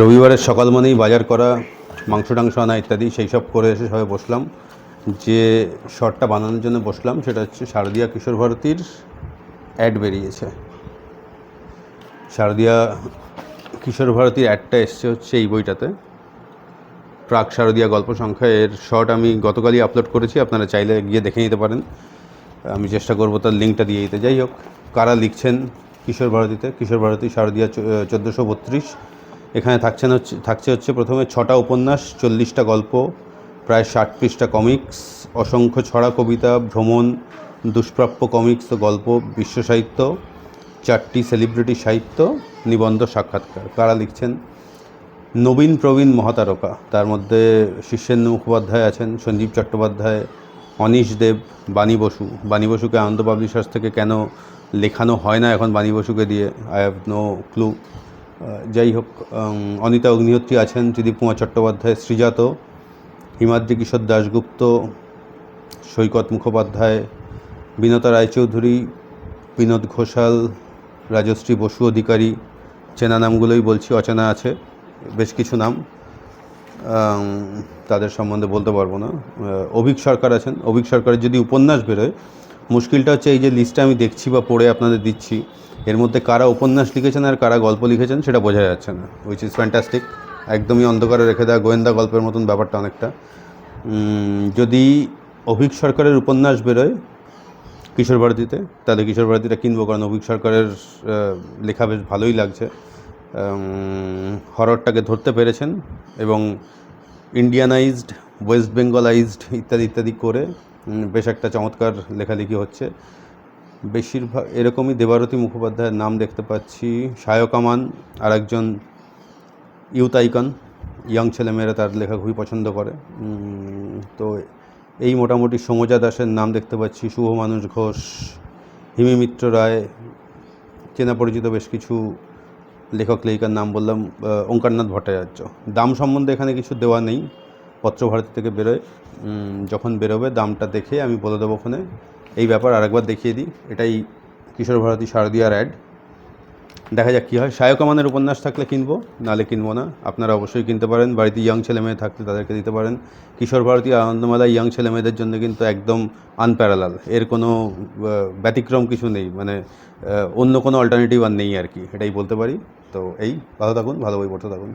রবিবারের সকাল মানেই বাজার করা মাংস টাংস আনা ইত্যাদি, সেই সব করে এসে সবাই বসলাম। যে শর্টটা বানানোর জন্য বসলাম, সেটা হচ্ছে শারদীয়া কিশোর ভারতীর অ্যাড বেরিয়েছে। শারদীয়া কিশোর ভারতীর অ্যাডটা এসছে হচ্ছে এই বইটাতে। প্রাক শারদীয়া গল্প সংখ্যা, এর শর্ট আমি গতকালই আপলোড করেছি, আপনারা চাইলে গিয়ে দেখে নিতে পারেন। আমি চেষ্টা করব তার লিঙ্কটা দিয়ে দিতে। যাই হোক, কারা লিখছেন কিশোর ভারতীতে? কিশোর ভারতী, শারদীয়া চোদ্দোশো বত্রিশ। এখানে থাকছেন হচ্ছে থাকছে হচ্ছে প্রথমে ছটা উপন্যাস, চল্লিশটা গল্প, প্রায় ষাট পৃষ্ঠা কমিক্স, অসংখ্য ছড়া কবিতা, ভ্রমণ, দুষ্প্রাপ্য কমিক্স ও গল্প, বিশ্ব সাহিত্য, চারটি সেলিব্রিটি সাহিত্য, নিবন্ধ সাক্ষাৎকার। কারা লিখছেন? নবীন প্রবীণ মহাতারকা। তার মধ্যে শীর্ষেন্দু মুখোপাধ্যায় আছেন, সঞ্জীব চট্টোপাধ্যায়, অনিশ দেব, বাণী বসু। বাণী বসুকে আনন্দ পাবলিশার্স থেকে কেন লেখানো হয় না এখন বাণী বসুকে দিয়ে? I have no clue. যাই হোক অনিতা অগ্নিহোত্রী আছেন, ত্রিদীপ কুমার চট্টোপাধ্যায় শ্রীজাত হিমাদ্রি কিশোর দাশগুপ্ত, সৈকত মুখোপাধ্যায়, বিনতা রায়চৌধুরী, বিনোদ ঘোষাল, রাজশ্রী বসু অধিকারী, চেনা নামগুলোই বলছি, অচেনা আছে, বেশ কিছু নাম। তাদের সম্বন্ধে বলতে পারব না। অভিক সরকার আছেন। অভিক সরকারের যদি উপন্যাস বেরোয় মুশকিলটা হচ্ছে এই যে লিস্টটা আমি দেখছি বা পড়ে আপনাদের দিচ্ছি, এর মধ্যে কারা উপন্যাস লিখেছেন আর কারা গল্প লিখেছেন সেটা বোঝা যাচ্ছে না উইচ ইজ ফ্যান্টাস্টিক একদমই অন্ধকারে রেখে দেওয়া গোয়েন্দা গল্পের মতন ব্যাপারটা অনেকটা। যদি অভিক সরকারের উপন্যাস বেরোয় কিশোর ভারতীতে, তাহলে কিশোর ভারতীটা কিনবো, কারণ অভিক সরকারের লেখা বেশ ভালোই লাগছে। হররটাকে ধরতে পেরেছেন এবং ইন্ডিয়ানাইজড ওয়েস্ট বেঙ্গলাইজড ইত্যাদি ইত্যাদি করে বেশ একটা চমৎকার লেখালেখি হচ্ছে। বেশিরভাগ, এরকমই দেবারতী মুখোপাধ্যায়ের নাম দেখতে পাচ্ছি। সায়ক আমান আর একজন ইউথ আইকন, ইয়াং ছেলেমেয়েরা তার লেখা খুবই পছন্দ করে। তো এই মোটামুটি সমজা দাসের নাম দেখতে পাচ্ছি, শুভ মানুষ ঘোষ, হিমি মিত্র রায়, চেনা পরিচিত বেশ কিছু লেখক, লেখিকার নাম বললাম ওঙ্কারনাথ ভট্টাচার্য। দাম সম্বন্ধে এখানে কিছু দেওয়া নেই। পত্রভারতী থেকে বেরোয়। যখন বেরোবে দামটা দেখে আমি বলে দেবো ওখানে। এই ব্যাপার আরেকবার দেখিয়ে দিই। এটাই কিশোর ভারতী শারদীয়ার অ্যাড দেখা যাক কী হয়। সায়ক আমানের উপন্যাস থাকলে কিনবো, নালে কিনবো না। আপনারা অবশ্যই কিনতে পারেন। বাড়িতে ইয়াং ছেলে মেয়ে থাকলে তাদেরকে দিতে পারেন। কিশোর ভারতী আনন্দমেলা ইয়াং ছেলে মেয়েদের জন্য কিন্তু একদম আনপ্যারালাল এর কোনো ব্যতিক্রম কিছু নেই। মানে অন্য কোনো অল্টারনেটিভ আর নেই আর কি। এটাই বলতে পারি। তো এই, ভালো থাকুন, ভালো বই পড়তে থাকুন।